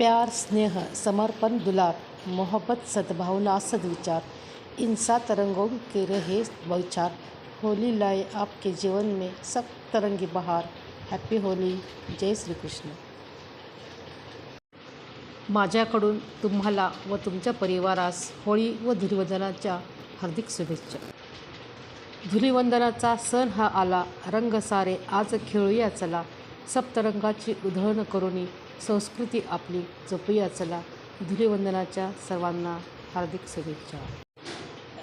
प्यार स्नेह समर्पण दुलार मोहब्बत सद्भावना सद्विचार इंसा रंगों के रहे विचार होली लाए आपके जीवन में सब तरंगी बहार। हॅपी होली। जय श्रीकृष्ण। माझ्याकडून तुम्हाला व तुमच्या परिवारास होळी व धुलिवंदनाच्या हार्दिक शुभेच्छा। धुलिवंदनाचा सण हा आला. रंग सारे आज खेळूया चला. सप्तरंगाची उधळण करुणी संस्कृती आपली जपूया चला. धुलीवंदनाच्या सर्वांना हार्दिक शुभेच्छा.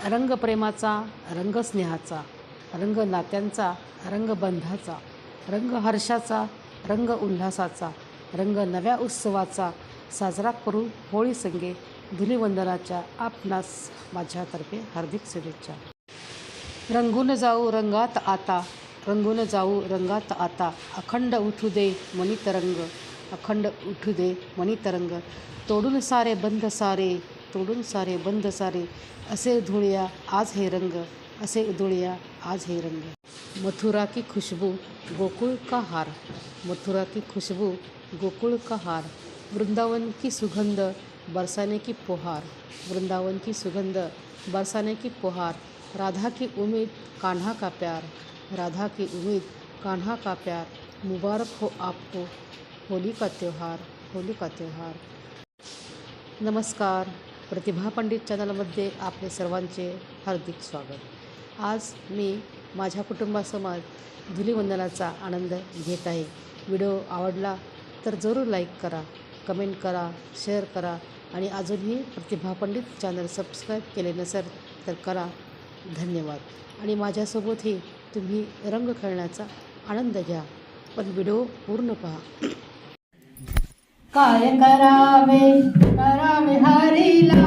रंगप्रेमाचा रंगस्नेहाचा रंग नात्यांचा रंगबंधाचा रंग हर्षाचा रंग उल्हासाचा रंग नव्या उत्सवाचा साजरा करू होळी संगे धुलीवंदनाच्या आपणास माझ्यातर्फे हार्दिक शुभेच्छा. रंगून जाऊ रंगात आता रंगून जाऊ रंगात आता अखंड उठू दे मणितरंग. अखंड उठू दे मणितरंग तोडून सारे बंद सारे तोडून सारे बंद सारे. असे उधळूया आज हे रंग. असे उधळूया आज हे रंग. मथुरा की खुशबू गोकुळ का हार. मथुरा की खुशबू गोकुळ का हार. वृंदावन की सुगंध बरसाने की पोहार. वृंदावन की सुगंध बरसाने की पोहार. राधा की उम्मीद कान्हा का प्यार. राधा की उम्मीद कान्हा का प्यार. मुबारक हो आपको. होली का त्यौहार होली का त्यौहार? नमस्कार प्रतिभा पंडित चॅनलमध्ये आपले सर्वांचे हार्दिक स्वागत. आज मी माझ्या कुटुंबासमोर धुलीवंदनाचा आनंद घेत आहे. व्हिडिओ आवडला तर जरूर लाईक करा कमेंट करा शेअर करा आणि अजूनही प्रतिभा पंडित चॅनल सबस्क्राईब केले नसेल तर करा. धन्यवाद. आणि माझ्यासोबतही तुम्ही रंग खेळण्याचा आनंद घ्या. पण व्हिडिओ पूर्ण पहा. काय करावे? करावे हरीला.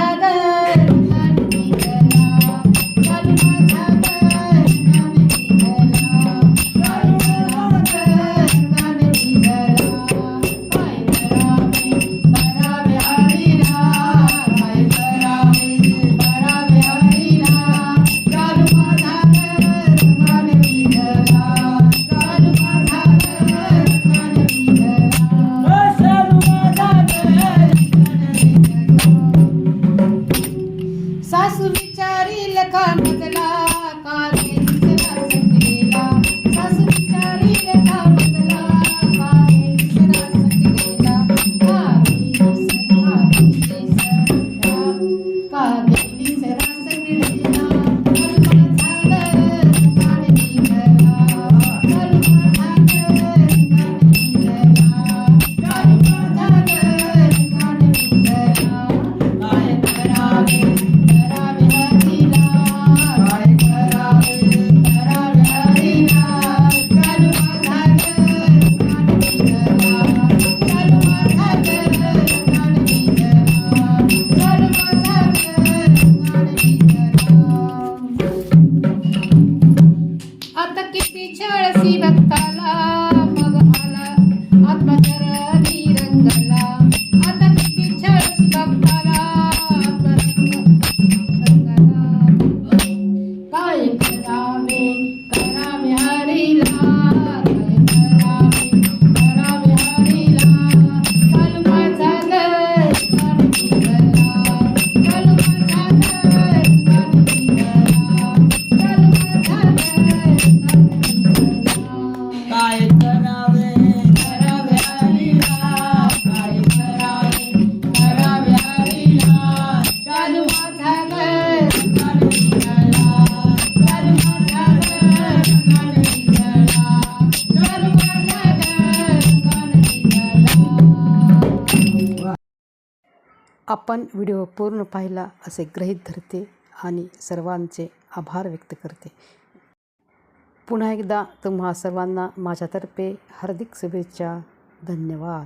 करील का मजला का Coming. आपण व्हिडिओ पूर्ण पाहिला असे ग्रहीत धरते आणि सर्वांचे आभार व्यक्त करते. पुन्हा एकदा तुम्हा सर्वांना माझ्यातर्फे हार्दिक शुभेच्छा. धन्यवाद.